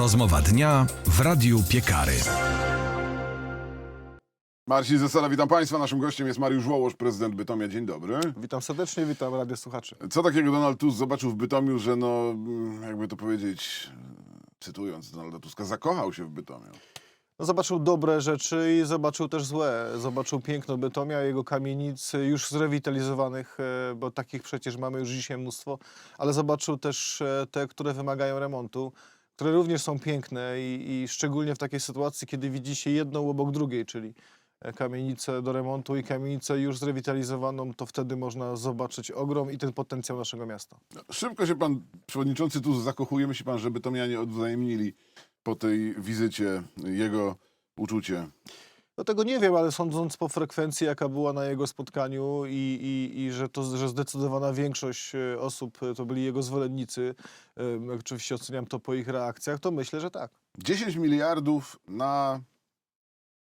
Rozmowa dnia w Radiu Piekary. Marcin Zasada, witam Państwa. Naszym gościem jest Mariusz Wołosz, prezydent Bytomia. Dzień dobry. Witam serdecznie, witam radio słuchaczy. Co takiego Donald Tusk zobaczył w Bytomiu, że no, mm, jakby to powiedzieć, cytując Donalda Tuska, zakochał się w Bytomiu? No, zobaczył dobre rzeczy i zobaczył też złe. Zobaczył piękno Bytomia, jego kamienic już zrewitalizowanych, e, bo takich przecież mamy już dzisiaj mnóstwo, ale zobaczył też e, te, które wymagają remontu, które również są piękne i, i szczególnie w takiej sytuacji, kiedy widzi się jedną obok drugiej, czyli e, kamienicę do remontu i kamienicę już zrewitalizowaną, to wtedy można zobaczyć ogrom i ten potencjał naszego miasta. Szybko się pan przewodniczący Tusk zakochuje. Myśli pan, że Bytomianie odwzajemnili po tej wizycie jego uczucie? No tego nie wiem, ale sądząc po frekwencji, jaka była na jego spotkaniu i, i, i że, to, że zdecydowana większość e, osób e, to byli jego zwolennicy, oczywiście oceniam to po ich reakcjach, to myślę, że tak. 10 miliardów na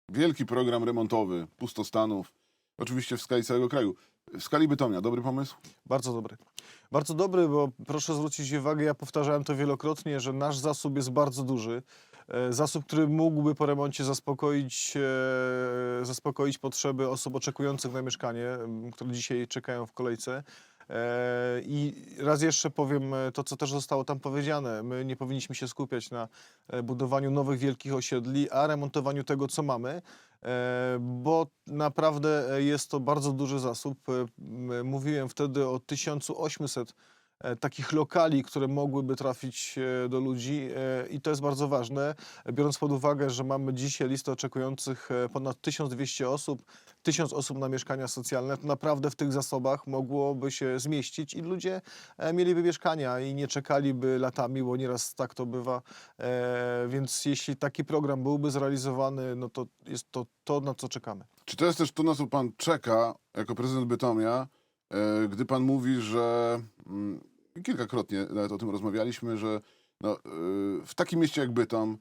wielki program remontowy pustostanów, oczywiście w skali całego kraju. W skali Bytomia, dobry pomysł? Bardzo dobry. Bardzo dobry, bo proszę zwrócić uwagę, ja powtarzałem to wielokrotnie, że nasz zasób jest bardzo duży. E, Zasób, który mógłby po remoncie zaspokoić, e, zaspokoić potrzeby osób oczekujących na mieszkanie, które dzisiaj czekają w kolejce. E, I raz jeszcze powiem e, to, co też zostało tam powiedziane. My nie powinniśmy się skupiać na e, budowaniu nowych wielkich osiedli, a remontowaniu tego, co mamy, bo naprawdę jest to bardzo duży zasób. Mówiłem wtedy o 1800 e, takich lokali, które mogłyby trafić e, do ludzi e, i to jest bardzo ważne, biorąc pod uwagę, że mamy dzisiaj listę oczekujących e, ponad 1200 osób, 1000 osób na mieszkania socjalne, to naprawdę w tych zasobach mogłoby się zmieścić i ludzie e, mieliby mieszkania i nie czekaliby latami, bo nieraz tak to bywa. E, Więc jeśli taki program byłby zrealizowany, no to jest to to, na co czekamy. Czy to jest też to, na co pan czeka jako prezydent Bytomia, e, gdy pan mówi, że mm, kilkakrotnie nawet o tym rozmawialiśmy, że no, e, w takim mieście jak Bytom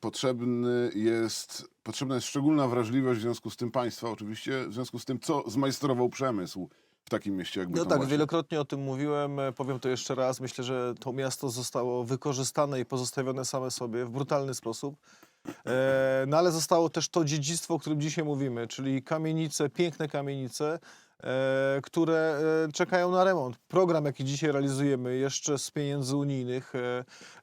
potrzebny jest, potrzebna jest szczególna wrażliwość w związku z tym państwa, oczywiście, w związku z tym, co zmajstrował przemysł w takim mieście jak No Bytom. tak, właśnie. wielokrotnie o tym mówiłem, e, powiem to jeszcze raz. Myślę, że to miasto zostało wykorzystane i pozostawione same sobie w brutalny sposób. E, no ale zostało też to dziedzictwo, o którym dzisiaj mówimy, czyli kamienice, piękne kamienice, które e, czekają na remont. Program, jaki dzisiaj realizujemy, jeszcze z pieniędzy unijnych,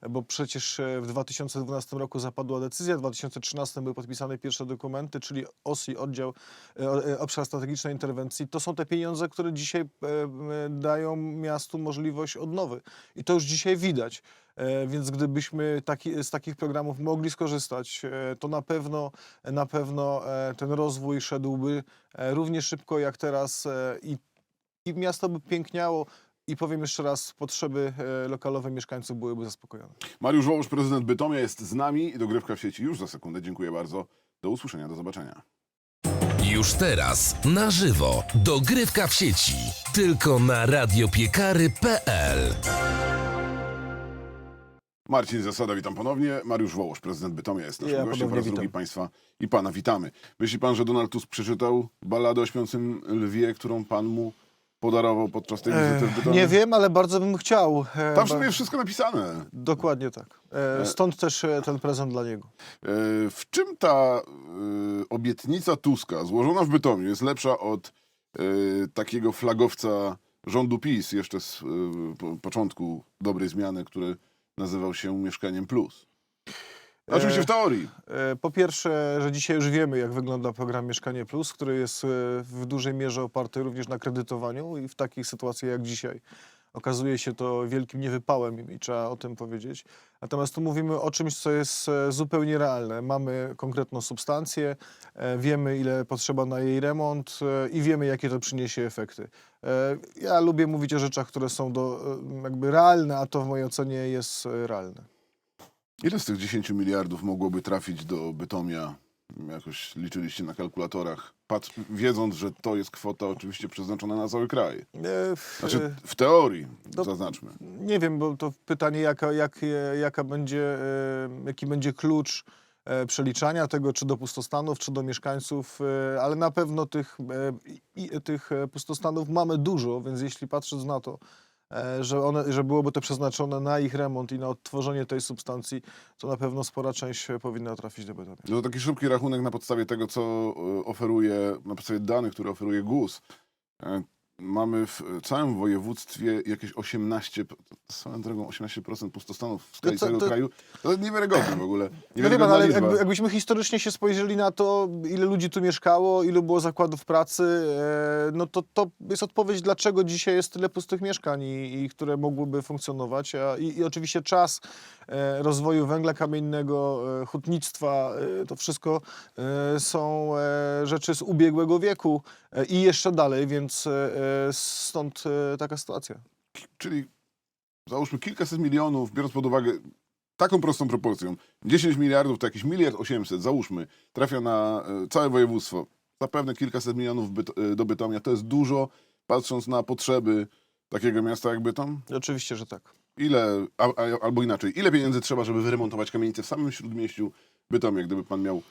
e, bo przecież e, w 2012 roku zapadła decyzja, w 2013 były podpisane pierwsze dokumenty, czyli OSI, Oddział e, e, Obszar Strategicznej Interwencji. To są te pieniądze, które dzisiaj e, dają miastu możliwość odnowy. I to już dzisiaj widać. E, Więc gdybyśmy taki, z takich programów mogli skorzystać, e, to na pewno, na pewno e, ten rozwój szedłby równie szybko jak teraz i, i miasto by piękniało. I powiem jeszcze raz, potrzeby lokalowe mieszkańców byłyby zaspokojone. Mariusz Wołosz, prezydent Bytomia jest z nami i dogrywka w sieci już za sekundę. Dziękuję bardzo. Do usłyszenia, do zobaczenia. Już teraz na żywo dogrywka w sieci. Tylko na radiopiekary.pl. Marcin Zasada, witam ponownie. Mariusz Wołosz, prezydent Bytomia jest naszym Ja gościem po ponownie raz witam. drugi Państwa i Pana witamy. Myśli Pan, że Donald Tusk przeczytał balladę o śpiącym lwie, którą Pan mu podarował podczas tej wizyty w Bytomiu? Nie wiem, ale bardzo bym chciał. e, Tam w ba- sumie jest wszystko napisane. Dokładnie tak. E, Stąd też e, ten prezent dla niego. E, W czym ta e, obietnica Tuska złożona w Bytomiu jest lepsza od e, takiego flagowca rządu PiS jeszcze z e, po, początku dobrej zmiany, który nazywał się Mieszkaniem Plus? Oczywiście w teorii. E, Po pierwsze, że dzisiaj już wiemy, jak wygląda program Mieszkanie Plus, który jest e, w dużej mierze oparty również na kredytowaniu i w takich sytuacjach jak dzisiaj okazuje się to wielkim niewypałem i trzeba o tym powiedzieć. Natomiast tu mówimy o czymś, co jest e, zupełnie realne. Mamy konkretną substancję, e, wiemy ile potrzeba na jej remont e, i wiemy jakie to przyniesie efekty. Ja lubię mówić o rzeczach, które są do, jakby realne, a to w mojej ocenie jest realne. Ile z tych 10 miliardów mogłoby trafić do Bytomia? Jakoś liczyliście na kalkulatorach, patrz, wiedząc, że to jest kwota oczywiście przeznaczona na cały kraj. W- Znaczy w teorii, do- zaznaczmy. Nie wiem, bo to pytanie, jaka, jak, jaka będzie, jaki będzie klucz e, przeliczania tego, czy do pustostanów, czy do mieszkańców, e, ale na pewno tych, e, tych pustostanów mamy dużo, więc jeśli patrząc na to, że, one, że byłoby to przeznaczone na ich remont i na odtworzenie tej substancji, to na pewno spora część e, powinna trafić do betonu. No taki szybki rachunek na podstawie tego, co e, oferuje, na podstawie danych, które oferuje GUS. Mamy w całym województwie jakieś 18, p- swoją drogą 18% pustostanów w skali No to- całego to- kraju. To niewiarygodne w ogóle. No wie pan, Niewiarygodna ale liczba. jakby, jakbyśmy historycznie się spojrzeli na to, ile ludzi tu mieszkało, ilu było zakładów pracy, e, no to to jest odpowiedź, dlaczego dzisiaj jest tyle pustych mieszkań, i, i które mogłyby funkcjonować. A, i, I oczywiście czas e, rozwoju węgla kamiennego, e, hutnictwa, to wszystko są rzeczy z ubiegłego wieku i jeszcze dalej, więc stąd e, taka sytuacja. Czyli załóżmy kilkaset milionów, biorąc pod uwagę taką prostą proporcją. 10 miliardów to jakiś miliard 800, załóżmy, trafia na e, całe województwo. Zapewne kilkaset milionów e, do Bytomia. To jest dużo, patrząc na potrzeby takiego miasta jak Bytom. Oczywiście, że tak. Ile, a, a, albo inaczej, ile pieniędzy trzeba, żeby wyremontować kamienicę w samym śródmieściu Bytomia, gdyby pan miał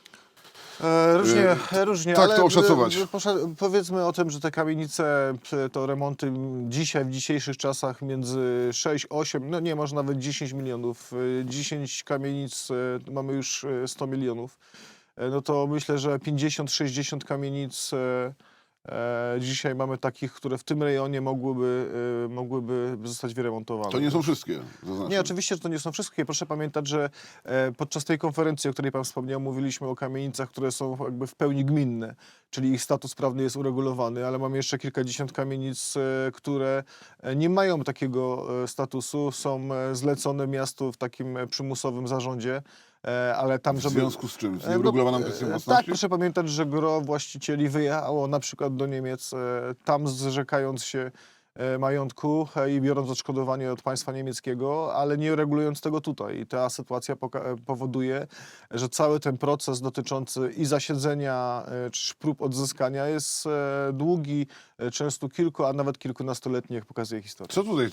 E, różnie, E, różnie, tak ale to oszacować. e, posza- powiedzmy o tym, że te kamienice, e, to remonty dzisiaj, w dzisiejszych czasach między 6, 8, no nie, może nawet 10 milionów. E, 10 kamienic, e, mamy już e, 100 milionów. E, No to myślę, że 50-60 kamienic e, dzisiaj mamy takich, które w tym rejonie mogłyby, e, mogłyby zostać wyremontowane. To nie są wszystkie, zaznaczam. Nie, oczywiście, że to nie są wszystkie. Proszę pamiętać, że e, podczas tej konferencji, o której Pan wspomniał, mówiliśmy o kamienicach, które są jakby w pełni gminne, czyli ich status prawny jest uregulowany, ale mamy jeszcze kilkadziesiąt kamienic, e, które e, nie mają takiego e, statusu, są e, zlecone miastu w takim e, przymusowym zarządzie, e, ale tam, W żeby... związku z czym? Z E, no, nieuregulowaną e, kwestią Tak, własności? proszę pamiętać, że gro właścicieli wyjechało na przykład do Niemiec, e, tam zrzekając się e, majątku e, i biorąc odszkodowanie od państwa niemieckiego, ale nie regulując tego tutaj. I ta sytuacja e, powoduje, że cały ten proces dotyczący i zasiedzenia, e, czy prób odzyskania jest e, długi, e, często kilku, a nawet kilkunastoletni, jak pokazuje historia. Co tutaj,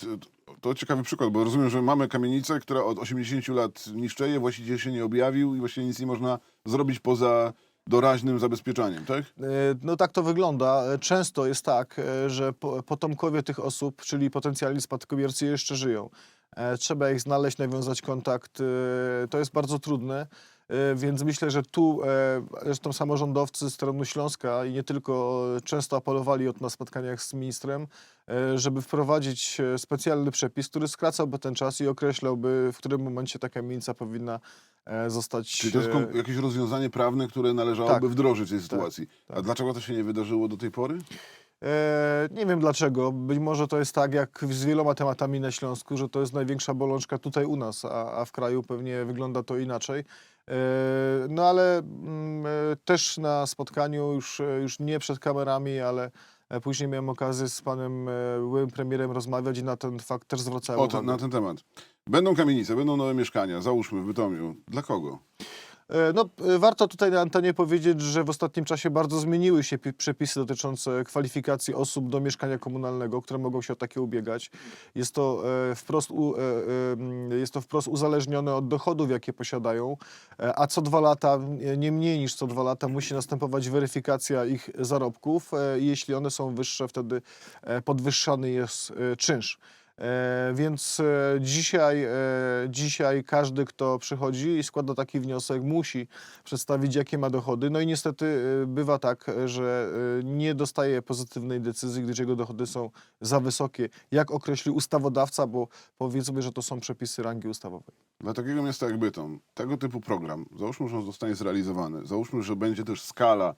to ciekawy przykład, bo rozumiem, że mamy kamienicę, która od 80 lat niszczeje, właściciel się nie objawił i właściwie nic nie można zrobić poza doraźnym zabezpieczaniem, tak? E, No tak to wygląda. E, Często jest tak, e, że po- potomkowie tych osób, czyli potencjalni spadkobiercy jeszcze żyją. Trzeba ich znaleźć, nawiązać kontakt. To jest bardzo trudne. E, Więc myślę, że tu e, zresztą samorządowcy z terenu Śląska i nie tylko e, często apelowali od na spotkaniach z ministrem, żeby wprowadzić specjalny przepis, który skracałby ten czas i określałby, w którym momencie ta kamienica powinna zostać. Czyli to jest jakieś rozwiązanie prawne, które należałoby tak, wdrożyć w tej sytuacji. A tak. dlaczego to się nie wydarzyło do tej pory? Nie wiem dlaczego. Być może to jest tak jak z wieloma tematami na Śląsku, że to jest największa bolączka tutaj u nas, a, a w kraju pewnie wygląda to inaczej. E, no ale mm, e, też na spotkaniu, już, e, już nie przed kamerami, ale e, później miałem okazję z panem e, byłym premierem rozmawiać i na ten fakt też zwracałem O, uwagę. na ten temat. Będą kamienice, będą nowe mieszkania, załóżmy w Bytomiu. Dla kogo? E, No, e, warto tutaj na antenie powiedzieć, że w ostatnim czasie bardzo zmieniły się pi- przepisy dotyczące kwalifikacji osób do mieszkania komunalnego, które mogą się o takie ubiegać. Jest to, e, wprost, u, jest to wprost uzależnione od dochodów, jakie posiadają, a co dwa lata, nie mniej niż co dwa lata, musi następować weryfikacja ich zarobków. Jeśli one są wyższe, wtedy podwyższany jest czynsz. E, więc e, dzisiaj, e, dzisiaj każdy, kto przychodzi i składa taki wniosek, musi przedstawić, jakie ma dochody. No i niestety bywa tak, że nie dostaje pozytywnej decyzji, gdyż jego dochody są za wysokie, jak określił ustawodawca, bo powiedzmy, że to są przepisy rangi ustawowej. Dla takiego miasta jak Bytom, tego typu program, załóżmy, że on zostanie zrealizowany, załóżmy, że będzie też skala,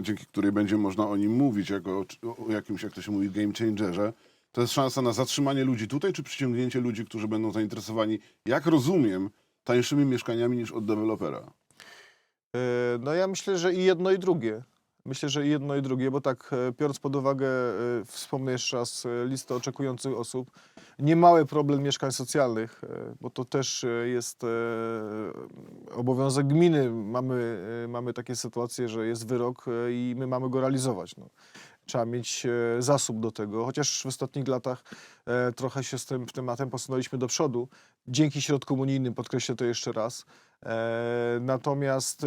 dzięki której będzie można o nim mówić, jako o jakimś, jak to się mówi, game changerze, to jest szansa na zatrzymanie ludzi tutaj, czy przyciągnięcie ludzi, którzy będą zainteresowani, jak rozumiem, tańszymi mieszkaniami niż od dewelopera. E, No ja myślę, że i jedno i drugie. Myślę, że i jedno i drugie, bo tak e, biorąc pod uwagę, e, wspomnę jeszcze raz, listę oczekujących osób, niemały problem mieszkań socjalnych, bo to też jest obowiązek gminy. Mamy, mamy takie sytuacje, że jest wyrok i my mamy go realizować. No. Trzeba mieć e, zasób do tego, chociaż w ostatnich latach e, trochę się z tym tematem posunęliśmy do przodu. Dzięki środkom unijnym, podkreślę to jeszcze raz, E, Natomiast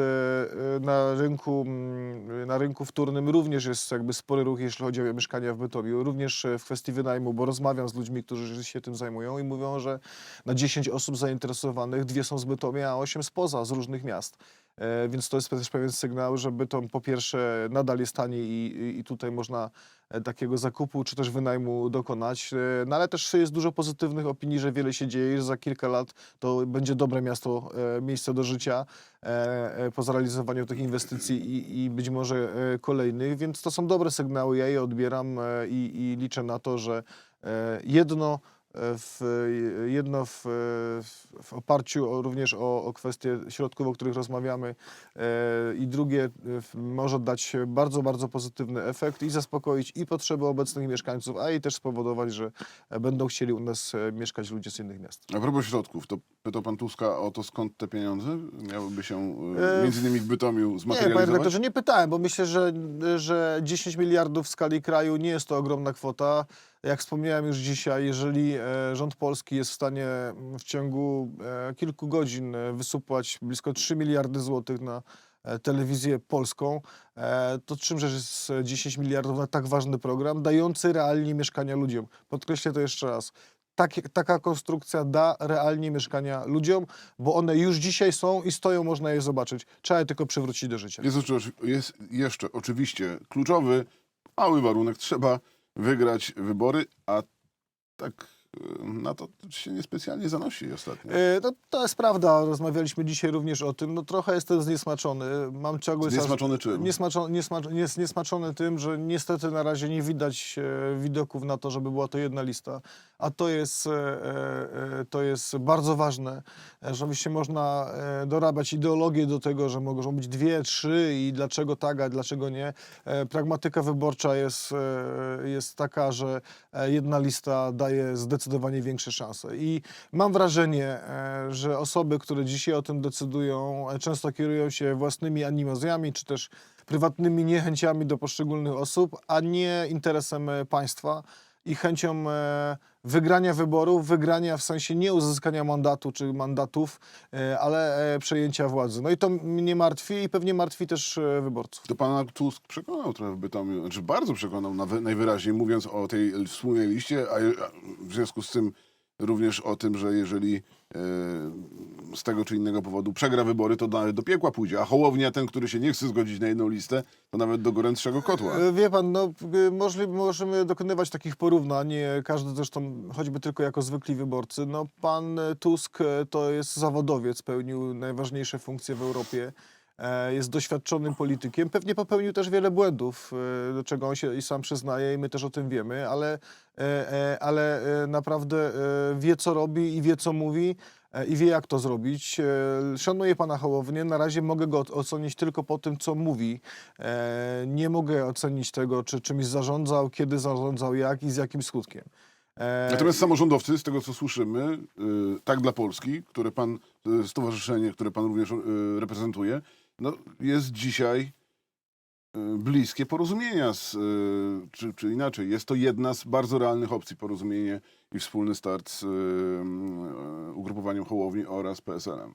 na rynku, na rynku wtórnym również jest jakby spory ruch, jeśli chodzi o mieszkania w Bytomiu, również w kwestii wynajmu, bo rozmawiam z ludźmi, którzy się tym zajmują i mówią, że na 10 osób zainteresowanych dwie są z Bytomia, a 8 spoza, z różnych miast. E, Więc to jest też pewien sygnał, że Bytom po pierwsze nadal jest taniej i, i- tutaj można e, takiego zakupu czy też wynajmu dokonać. E, No ale też jest dużo pozytywnych opinii, że wiele się dzieje, że za kilka lat to będzie dobre miasto, miejsce do życia po zrealizowaniu tych inwestycji i, i być może kolejnych, więc to są dobre sygnały, ja je odbieram i, i liczę na to, że jedno w, jedno w, w, oparciu o, również o, o kwestie środków, o których rozmawiamy e, i drugie w- może dać bardzo, bardzo pozytywny efekt i zaspokoić i potrzeby obecnych mieszkańców, a i też spowodować, że będą chcieli u nas e, mieszkać ludzie z innych miast. A propos środków, to pytał pan Tuska o to, skąd te pieniądze miałyby się e, E, między innymi w Bytomiu Nie, panie zmaterializować? redaktorze, nie pytałem, bo myślę, że, że 10 miliardów w skali kraju nie jest to ogromna kwota. Jak wspomniałem już dzisiaj, jeżeli e, rząd polski jest w stanie mm, w ciągu e, kilku godzin e, wysupłać blisko 3 miliardy złotych na telewizję polską, to czymże jest e, 10 miliardów na tak ważny program, dający realnie mieszkania ludziom. Podkreślę to jeszcze raz. Takie, taka konstrukcja da realnie mieszkania ludziom, bo one już dzisiaj są i stoją, można je zobaczyć. Trzeba je tylko przywrócić do życia. Jest, jest jeszcze oczywiście kluczowy, mały warunek. Trzeba wygrać wybory, a tak na to się niespecjalnie zanosi ostatnio. E, No, to jest prawda, rozmawialiśmy dzisiaj również o tym. No, trochę jestem zniesmaczony. Mam ciągły Zniesmaczony czym? Niesmaczony, niesmacz, nies, niesmaczony tym, że niestety na razie nie widać e, widoków na to, żeby była to jedna lista. A to jest, e, to jest bardzo ważne, że oczywiście można dorabiać ideologię do tego, że mogą być dwie, trzy i dlaczego tak, a dlaczego nie. Pragmatyka wyborcza jest, jest taka, że jedna lista daje zdecydowanie większe szanse. I mam wrażenie, e, że osoby, które dzisiaj o tym decydują, e, często kierują się własnymi animozjami, czy też prywatnymi niechęciami do poszczególnych osób, a nie interesem e, państwa i chęcią wygrania wyborów, wygrania w sensie nie uzyskania mandatu czy mandatów, e, ale e, przejęcia władzy. No i to mnie martwi i pewnie martwi też e, wyborców. To pana Tusk przekonał trochę w Bytomiu, znaczy bardzo przekonał najwyraźniej, mówiąc o tej wspólnej liście, a w związku z tym również o tym, że jeżeli e, z tego czy innego powodu przegra wybory, to nawet do piekła pójdzie, a Hołownia, ten, który się nie chce zgodzić na jedną listę, to nawet do gorętszego kotła. E, Wie pan, no, y, możli, możemy dokonywać takich porównań, każdy zresztą, choćby tylko jako zwykli wyborcy. No, pan e, Tusk e, to jest zawodowiec, pełnił najważniejsze funkcje w Europie, e, jest doświadczonym politykiem, pewnie popełnił też wiele błędów, e, do czego on się i sam przyznaje i my też o tym wiemy, ale, e, e, ale e, naprawdę e, wie, co robi i wie, co mówi e, i wie, jak to zrobić. E, Szanuję pana Hołownię, na razie mogę go ocenić tylko po tym, co mówi. E, Nie mogę ocenić tego, czy czymś zarządzał, kiedy zarządzał, jak i z jakim skutkiem. E, Natomiast samorządowcy, z tego co słyszymy, y, tak dla Polski, które pan, y, stowarzyszenie, które pan również y, reprezentuje, no, jest dzisiaj y, bliskie porozumienia, z, y, czy, czy inaczej, jest to jedna z bardzo realnych opcji porozumienie i wspólny start z y, ugrupowaniem Hołowni oraz PSL-em.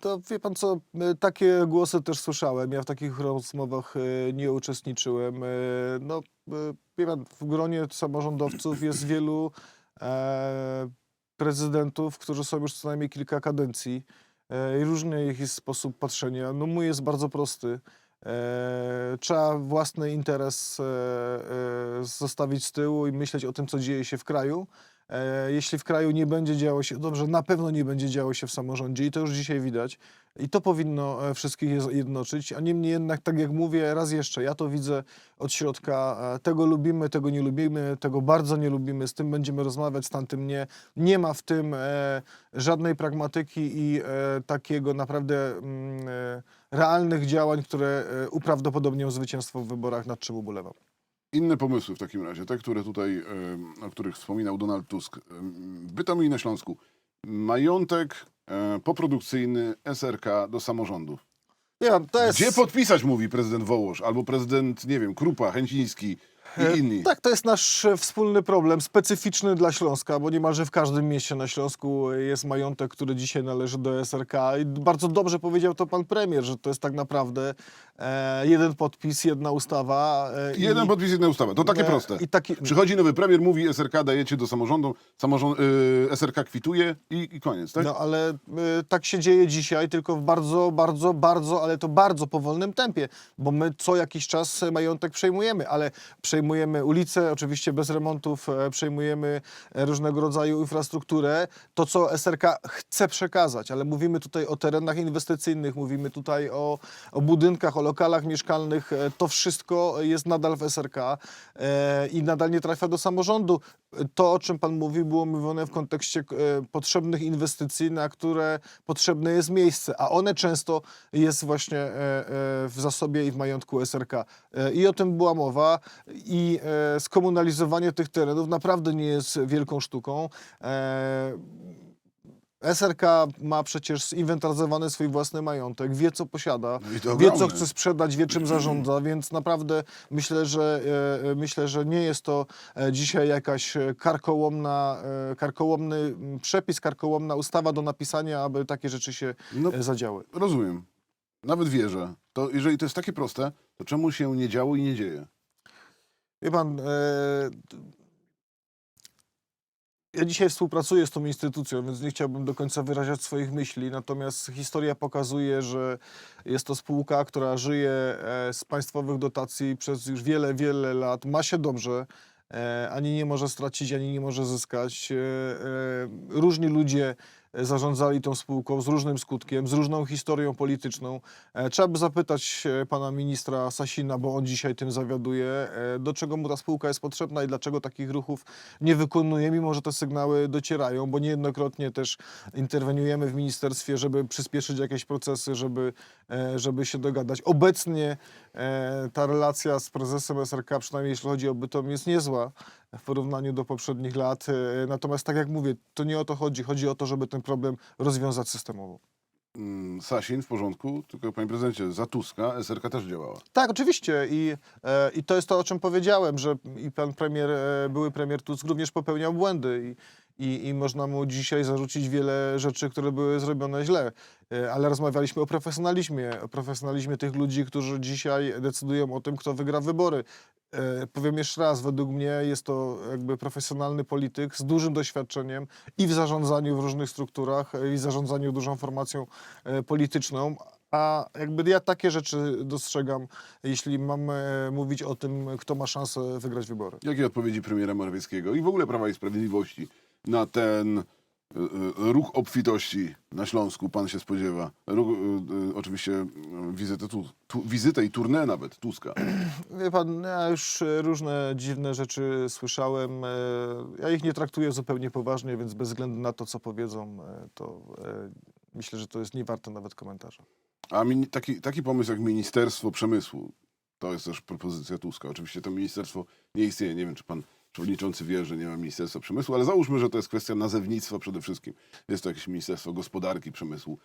To wie pan co, takie głosy też słyszałem. Ja w takich rozmowach nie uczestniczyłem. No, wie pan, w gronie samorządowców jest wielu e, prezydentów, którzy są już co najmniej kilka kadencji i różny jest sposób patrzenia. No mój jest bardzo prosty. E, trzeba własny interes e, e, zostawić z tyłu i myśleć o tym, co dzieje się w kraju. E, Jeśli w kraju nie będzie działo się dobrze, na pewno nie będzie działo się w samorządzie i to już dzisiaj widać. I to powinno e, wszystkich je- jednoczyć, a niemniej jednak, tak jak mówię, raz jeszcze, ja to widzę od środka. e, Tego lubimy, tego nie lubimy, tego bardzo nie lubimy, z tym będziemy rozmawiać, z tamtym nie. Nie ma w tym e, żadnej pragmatyki i e, takiego naprawdę mm, e, realnych działań, które e, uprawdopodobnią zwycięstwo w wyborach, nad czym ubolewam. Inne pomysły w takim razie, te, które tutaj, y, o których wspominał Donald Tusk. W Bytomiu i na Śląsku. Majątek y, poprodukcyjny SRK do samorządów. Ja, to jest... Gdzie podpisać, mówi prezydent Wołosz, albo prezydent, nie wiem, Krupa, Chęciński, i inni. Tak, to jest nasz e, wspólny problem, specyficzny dla Śląska, bo niemalże w każdym mieście na Śląsku jest majątek, który dzisiaj należy do SRK. I bardzo dobrze powiedział to pan premier, że to jest tak naprawdę e, jeden podpis, jedna ustawa. E, Jeden i, podpis, jedna ustawa. To takie e, proste. I taki, Przychodzi nowy premier, mówi SRK dajecie do samorządu, samorząd, y, SRK kwituje i, i koniec, tak? No ale y, tak się dzieje dzisiaj, tylko w bardzo, bardzo, bardzo, ale to bardzo powolnym tempie, bo my co jakiś czas majątek przejmujemy, ale przejmujemy ulice, oczywiście bez remontów, e, przejmujemy e, różnego rodzaju infrastrukturę, to co SRK chce przekazać, ale mówimy tutaj o terenach inwestycyjnych, mówimy tutaj o, o budynkach, o lokalach mieszkalnych, e, to wszystko jest nadal w SRK i nadal nie trafia do samorządu. To, o czym Pan mówi, było mówione w kontekście potrzebnych inwestycji, na które potrzebne jest miejsce, a one często jest właśnie w zasobie i w majątku SRK. I o tym była mowa i e, skomunalizowanie tych terenów naprawdę nie jest wielką sztuką. E, SRK ma przecież zinwentaryzowany swój własny majątek, wie co posiada, No wie co chce sprzedać, wie czym zarządza, więc naprawdę myślę, że e, myślę, że nie jest to e, dzisiaj jakaś karkołomna, e, karkołomny przepis, karkołomna ustawa do napisania, aby takie rzeczy się No, zadziały. rozumiem. Nawet wierzę. To jeżeli to jest takie proste, to czemu się nie działo i nie dzieje? Wie pan, e, ja dzisiaj współpracuję z tą instytucją, więc nie chciałbym do końca wyrażać swoich myśli, natomiast historia pokazuje, że jest to spółka, która żyje e, z państwowych dotacji przez już wiele, wiele lat, ma się dobrze, e, ani nie może stracić, ani nie może zyskać. Różni ludzie zarządzali tą spółką z różnym skutkiem, z różną historią polityczną. E, Trzeba by zapytać e, pana ministra Sasina, bo on dzisiaj tym zawiaduje, e, do czego mu ta spółka jest potrzebna i dlaczego takich ruchów nie wykonuje, mimo że te sygnały docierają, bo niejednokrotnie też interweniujemy w ministerstwie, żeby przyspieszyć jakieś procesy, żeby, e, żeby się dogadać. Obecnie e, ta relacja z prezesem SRK, przynajmniej jeśli chodzi o Bytom, jest niezła w porównaniu do poprzednich lat. E, Natomiast tak jak mówię, to nie o to chodzi. Chodzi o to, żeby ten problem rozwiązać systemowo. Mm, Sasin w porządku, tylko panie prezydencie, za Tuska SRK też działała. Tak, oczywiście. I, e, I to jest to, o czym powiedziałem, że i pan premier, e, były premier Tusk również popełniał błędy i, i, i można mu dzisiaj zarzucić wiele rzeczy, które były zrobione źle. E, ale rozmawialiśmy o profesjonalizmie, o profesjonalizmie tych ludzi, którzy dzisiaj decydują o tym, kto wygra wybory. E, powiem jeszcze raz, według mnie jest to jakby profesjonalny polityk z dużym doświadczeniem i w zarządzaniu w różnych strukturach, e, i w zarządzaniu dużą formacją polityczną. A jakby ja takie rzeczy dostrzegam, jeśli mam e, mówić o tym, kto ma szansę wygrać wybory. Jakie odpowiedzi premiera Morawieckiego i w ogóle Prawa i Sprawiedliwości na ten y, y, ruch obfitości na Śląsku pan się spodziewa? Ruch, y, oczywiście wizytę, tu, tu, wizytę i tournée nawet Tuska. Wie pan, ja już e, różne dziwne rzeczy słyszałem. e, Ja ich nie traktuję zupełnie poważnie, więc bez względu na to, co powiedzą, e, to e, myślę, że to jest niewarte nawet komentarza. A taki, taki pomysł jak Ministerstwo Przemysłu, to jest też propozycja Tuska. Oczywiście to ministerstwo nie istnieje. Nie wiem, czy pan przewodniczący wie, że nie ma Ministerstwa Przemysłu, ale załóżmy, że to jest kwestia nazewnictwa przede wszystkim. Jest to jakieś Ministerstwo Gospodarki, Przemysłu,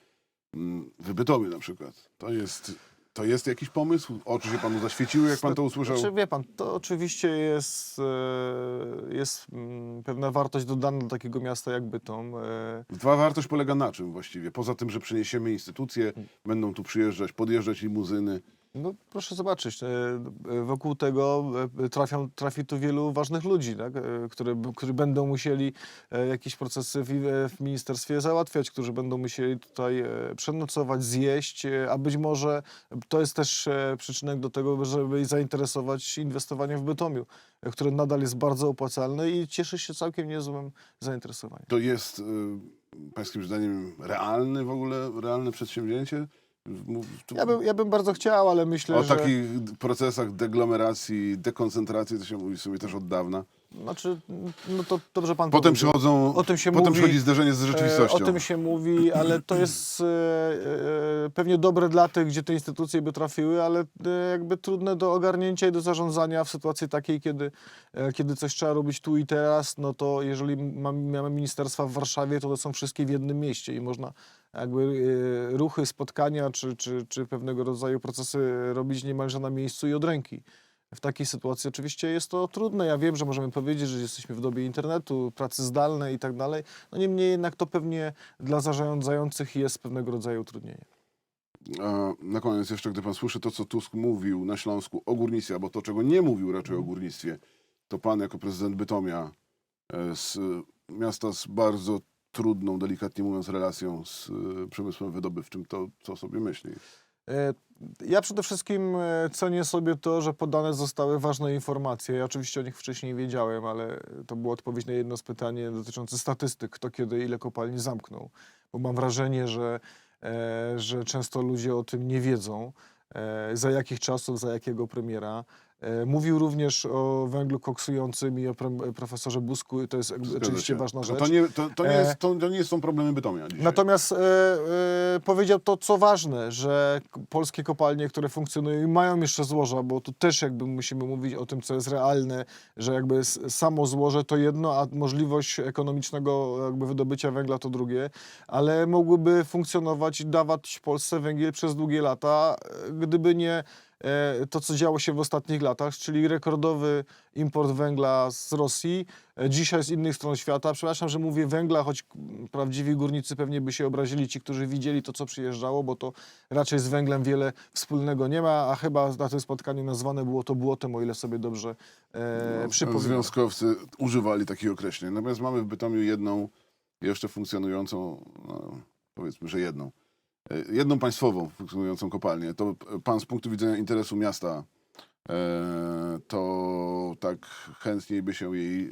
mm, w Bytomiu na przykład. To jest, to jest jakiś pomysł? Oczy się panu zaświeciły, jak pan to usłyszał? Znaczy, wie pan, to oczywiście jest, e, jest mm, pewna wartość dodana do takiego miasta jak Bytom. e, Dwa wartość polega na czym właściwie? Poza tym, że przeniesiemy instytucje, będą tu przyjeżdżać, podjeżdżać limuzyny. No proszę zobaczyć, e, e, wokół tego e, trafią, trafi tu wielu ważnych ludzi, tak? które, którzy będą musieli jakieś procesy w, w ministerstwie załatwiać, którzy będą musieli tutaj przenocować, zjeść, a być może to jest też przyczynek do tego, żeby zainteresować inwestowaniem w Bytomiu, które nadal jest bardzo opłacalne i cieszy się całkiem niezłym zainteresowaniem. To jest pańskim zdaniem realny w ogóle, realne przedsięwzięcie? Ja bym, ja bym bardzo chciał, ale myślę, O że... takich procesach deglomeracji, dekoncentracji to się mówi sobie też od dawna. Znaczy, no to dobrze pan Potem powiedział. przychodzą, O tym się potem mówi. przychodzi zderzenie z E, rzeczywistością. O tym się mówi, ale to jest e, e, pewnie dobre dla tych, gdzie te instytucje by trafiły, ale e, jakby trudne do ogarnięcia i do zarządzania w sytuacji takiej, kiedy, e, kiedy coś trzeba robić tu i teraz, no to jeżeli mam- mamy ministerstwa w Warszawie, to to są wszystkie w jednym mieście i można jakby e, ruchy, spotkania czy, czy, czy pewnego rodzaju procesy robić niemalże na miejscu i od ręki. w takiej sytuacji oczywiście jest to trudne. Ja wiem, że możemy powiedzieć, że jesteśmy w dobie internetu, pracy zdalnej i tak dalej. No niemniej jednak to pewnie dla zarządzających jest pewnego rodzaju utrudnienie. A na koniec jeszcze, gdy pan słyszy to, co Tusk mówił na Śląsku o górnictwie, albo to, czego nie mówił raczej o górnictwie, to pan jako prezydent Bytomia e, z miasta z bardzo trudną, delikatnie mówiąc, relacją z e, przemysłem wydobywczym, to co sobie myśli? E, Ja przede wszystkim e, cenię sobie to, że podane zostały ważne informacje. Ja oczywiście o nich wcześniej wiedziałem, ale to była odpowiedź na jedno z pytanie dotyczące statystyk, kto kiedy ile kopalni zamknął. Bo mam wrażenie, że, że często ludzie o tym nie wiedzą, za jakich czasów, za jakiego premiera. E, Mówił również o węglu koksującym i o profesorze Busku, i to jest Zgadza oczywiście się. ważna rzecz. To nie, to, to, nie E, jest, to, to nie są problemy Bytomia dzisiaj. Natomiast e, e, powiedział to, co ważne, że polskie kopalnie, które funkcjonują i mają jeszcze złoża, bo tu też jakby musimy mówić o tym, co jest realne, że jakby samo złoże to jedno, a możliwość ekonomicznego jakby wydobycia węgla to drugie, ale mogłyby funkcjonować i dawać Polsce węgiel przez długie lata, e, gdyby nie to, co działo się w ostatnich latach, czyli rekordowy import węgla z Rosji, e, dzisiaj z innych stron świata. Przepraszam, że mówię węgla, choć mm, prawdziwi górnicy pewnie by się obrazili, ci, którzy widzieli to, co przyjeżdżało, bo to raczej z węglem wiele wspólnego nie ma, a chyba na tym spotkaniu nazwane było to błotem, o ile sobie dobrze e, No, przypominam. Związkowcy używali takich określeń. Natomiast mamy w Bytomiu jedną jeszcze funkcjonującą, no, powiedzmy, że jedną, e, jedną państwową funkcjonującą kopalnię. To e, pan z punktu widzenia interesu miasta, e, to tak chętniej by się jej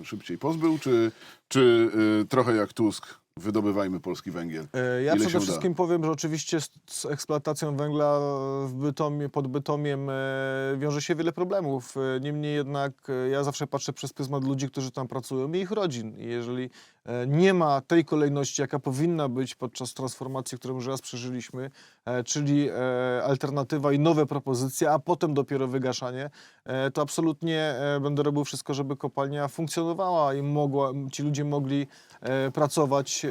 e, szybciej pozbył, czy, czy e, trochę jak Tusk, wydobywajmy polski węgiel? E, Ja Ile przede wszystkim powiem, że oczywiście z, z eksploatacją węgla w Bytomie, pod Bytomiem e, wiąże się wiele problemów. E, Niemniej jednak e, ja zawsze patrzę przez pryzmat ludzi, którzy tam pracują i ich rodzin. I jeżeli e, nie ma tej kolejności, jaka powinna być podczas transformacji, którą już raz przeżyliśmy, e, czyli e, alternatywa i nowe propozycje, a potem dopiero wygaszanie, e, to absolutnie e, będę robił wszystko, żeby kopalnia funkcjonowała i mogła, ci ludzie mogli e, pracować. E,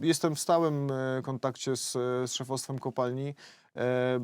Jestem w stałym e, kontakcie z, z szefostwem kopalni. E,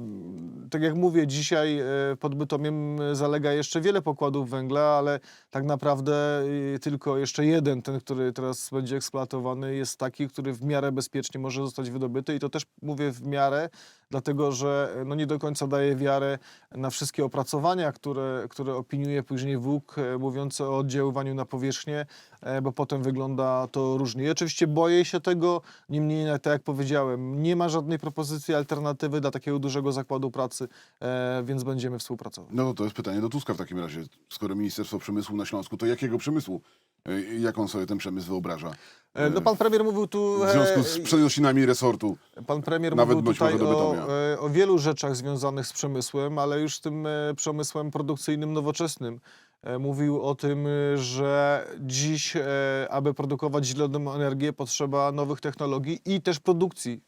Tak jak mówię, dzisiaj e, pod Bytomiem zalega jeszcze wiele pokładów węgla, ale tak naprawdę e, tylko jeszcze jeden, ten, który teraz będzie eksploatowany, jest taki, który w miarę bezpiecznie może zostać wydobyty i to też mówię w miarę, dlatego że no nie do końca daje wiarę na wszystkie opracowania, które, które opiniuje później WUK, e, mówiące o oddziaływaniu na powierzchnię, e, bo potem wygląda to różnie. I oczywiście boję się tego, niemniej tak jak powiedziałem, nie ma żadnej propozycji alternatywy dla takiego dużego zakładu pracy, e, więc będziemy współpracować. No to jest pytanie do Tuska w takim razie. Skoro Ministerstwo Przemysłu na Śląsku, to jakiego przemysłu? E, Jak on sobie ten przemysł wyobraża? E, No pan premier mówił tu... W związku z e, przenosinami resortu. Pan premier Nawet mówił tutaj o, e, o wielu rzeczach związanych z przemysłem, ale już tym przemysłem produkcyjnym, nowoczesnym. Mówił o tym, że dziś, aby produkować zieloną energię, potrzeba nowych technologii i też produkcji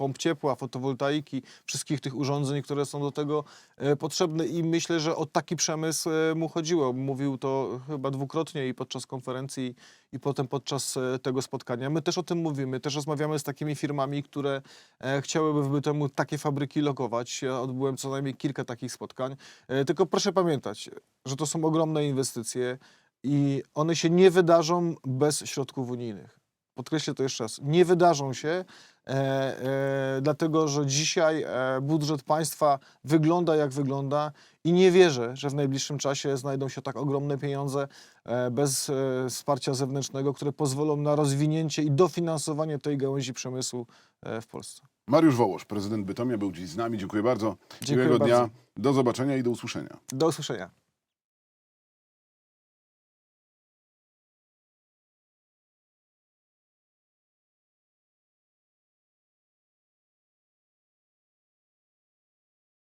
pomp ciepła, fotowoltaiki, wszystkich tych urządzeń, które są do tego e, potrzebne i myślę, że o taki przemysł e, mu chodziło. Mówił to chyba dwukrotnie i podczas konferencji i potem podczas e, tego spotkania. My też o tym mówimy, też rozmawiamy z takimi firmami, które chciałyby Bytomiu takie fabryki lokować. Ja odbyłem co najmniej kilka takich spotkań. Tylko proszę pamiętać, że to są ogromne inwestycje i one się nie wydarzą bez środków unijnych. Podkreślę to jeszcze raz. Nie wydarzą się, e, e, dlatego że dzisiaj e, budżet państwa wygląda jak wygląda i nie wierzę, że w najbliższym czasie znajdą się tak ogromne pieniądze e, bez e, wsparcia zewnętrznego, które pozwolą na rozwinięcie i dofinansowanie tej gałęzi przemysłu e, w Polsce. Mariusz Wołosz, prezydent Bytomia, był dziś z nami. Dziękuję bardzo. Dziękuję Miłego dnia. bardzo. Do zobaczenia i do usłyszenia. Do usłyszenia.